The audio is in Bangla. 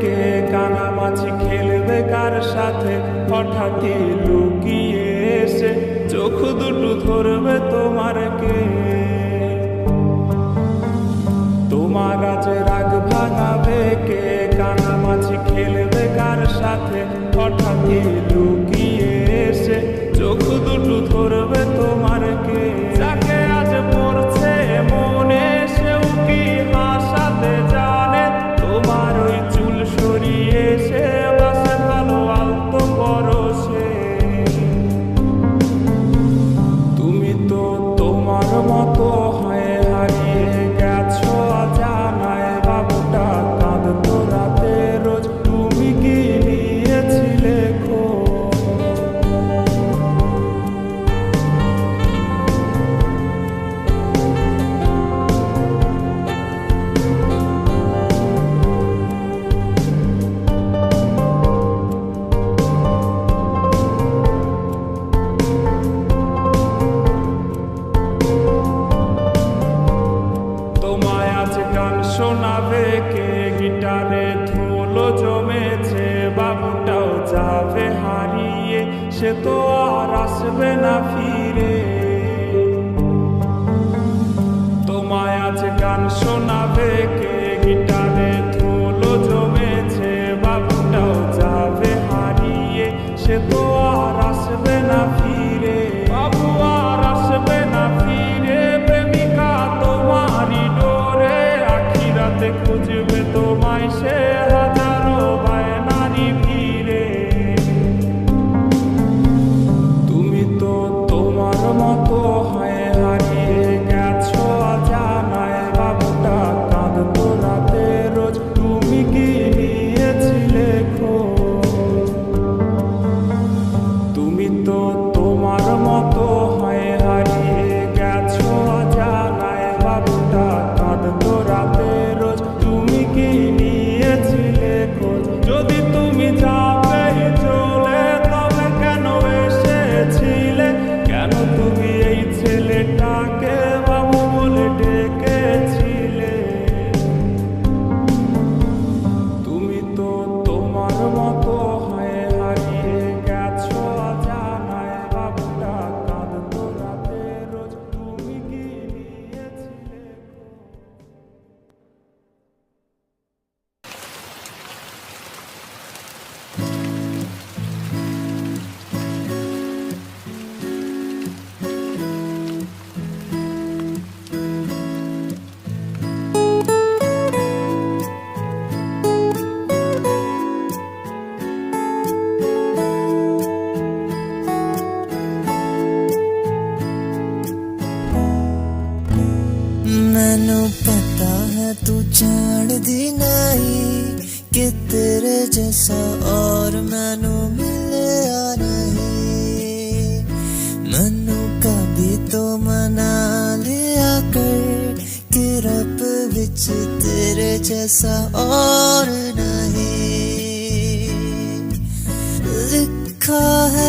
কে কানামাছি খেলবে কার সাথে? হঠাৎই লুকিয়ে এসে চোখ দুটো ধরবে তোমার কে? তোমার আছে রাগ ভাঙাবে কে? কানামাছি খেলবে কার সাথে? হঠাৎই সে তো আর আসবে না ফিরে। তোমায় আজ গান শোনাবে down. पता है तू जान दी नहीं कि तेरे जैसा और मैनू मिले आ नहीं। मैनू कभी तो मना लिया कर कि रब तेरे जैसा और नहीं। लिखा है